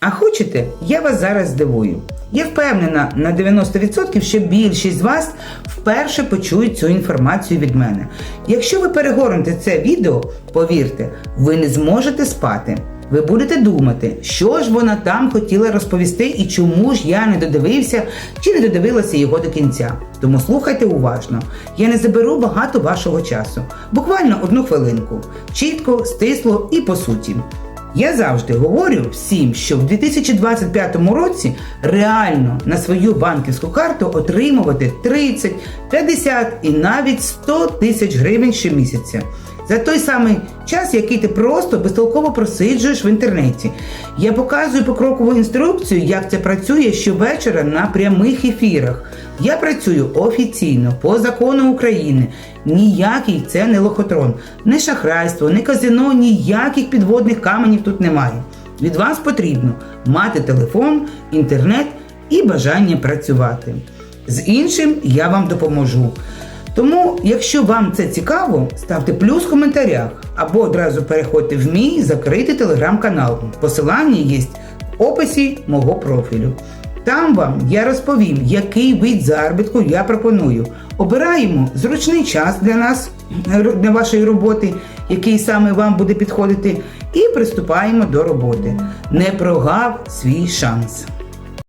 А хочете, я вас зараз здивую. Я впевнена на 90%, що більшість з вас вперше почують цю інформацію від мене. Якщо ви перегорнете це відео, повірте, ви не зможете спати. Ви будете думати, що ж вона там хотіла розповісти і чому ж я не додивився чи не додивилася його до кінця. Тому слухайте уважно. Я не заберу багато вашого часу. Буквально одну хвилинку. Чітко, стисло і по суті. Я завжди говорю всім, що в 2025 році реально на свою банківську карту отримувати 30, 50 і навіть 100 тисяч гривень щомісяця. За той самий час, який ти просто безтолково просиджуєш в інтернеті. Я показую покрокову інструкцію, як це працює щовечора на прямих ефірах. Я працюю офіційно по закону України. Ніякий це не лохотрон, не шахрайство, не казино, ніяких підводних каменів тут немає. Від вас потрібно мати телефон, інтернет і бажання працювати. З іншим я вам допоможу. Тому, якщо вам це цікаво, ставте плюс в коментарях або одразу переходьте в мій закритий телеграм-канал. Посилання є в описі мого профілю. Там вам я розповім, який вид заробітку я пропоную. Обираємо зручний час для нас, для вашої роботи, який саме вам буде підходити, і приступаємо до роботи. Не прогав свій шанс.